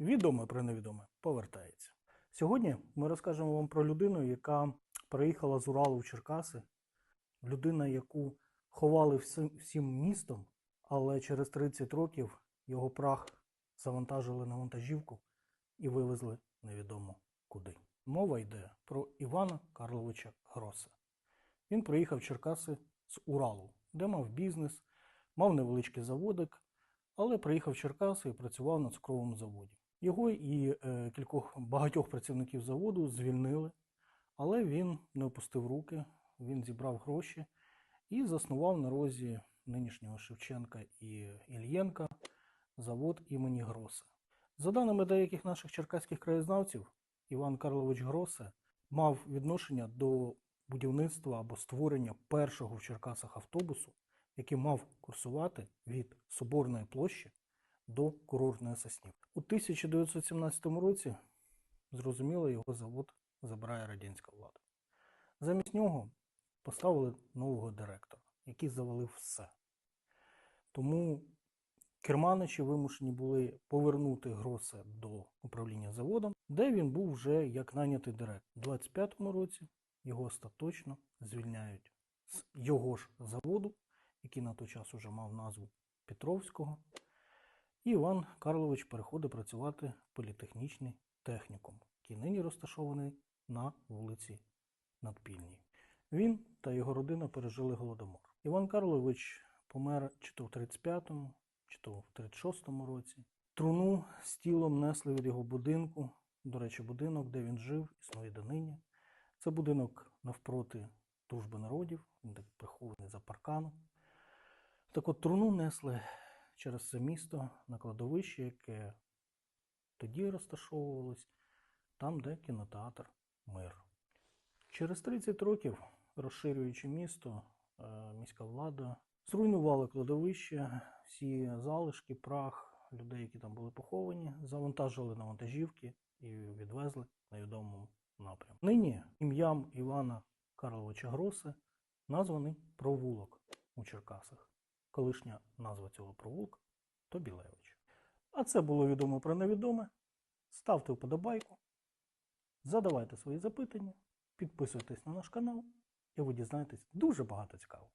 Відоме про невідоме повертається. Сьогодні ми розкажемо вам про людину, яка приїхала з Уралу в Черкаси, людина, яку ховали всім, містом, але через 30 років його прах завантажили на вантажівку і вивезли невідомо куди. Мова йде про Івана Карловича Гроса. Він приїхав в Черкаси з Уралу, де мав бізнес, мав невеличкий заводик, але приїхав в Черкаси і працював на цукровому заводі. Його і е, кількох багатьох працівників заводу звільнили, але він не опустив руки, він зібрав гроші і заснував на розі нинішнього Шевченка і Ільєнка завод імені Гроса. За даними деяких наших черкаських краєзнавців, Іван Карлович Гросе мав відношення до будівництва або створення першого в Черкасах автобусу, який мав курсувати від Соборної площі до курортної Соснів. У 1917 році, зрозуміло, його завод забирає радянська влада. Замість нього поставили нового директора, який завалив все. Тому керманичі вимушені були повернути Гросе до управління заводом, де він був вже як найнятий директор. У 25-му році його остаточно звільняють з його ж заводу, який на той час уже мав назву Петровського. Іван Карлович переходить працювати в політехнічний технікум, який нині розташований на вулиці Надпільній. Він та його родина пережили голодомор. Іван Карлович помер чи то в 35-му, чи то в 36-му році. Труну з тілом несли від його будинку. До речі, будинок, де він жив, існує донині. Це будинок навпроти дружби народів, він так прихований за парканом. Так от труну несли через це місто на кладовище, яке тоді розташовувалось там, де кінотеатр Мир. Через 30 років, розширюючи місто, е, міська влада зруйнувала кладовище, всі залишки, прах людей, які там були поховані, завантажили на вантажівки і відвезли на відомому напрямку. Нині ім'ям Івана Карловича Гросе названий провулок у Черкасах. Колишня назва цього провулка Тобілевич. А це було відомо про невідоме. Ставте вподобайку, задавайте свої запитання, підписуйтесь на наш канал, і ви дізнаєтесь дуже багато цікавого.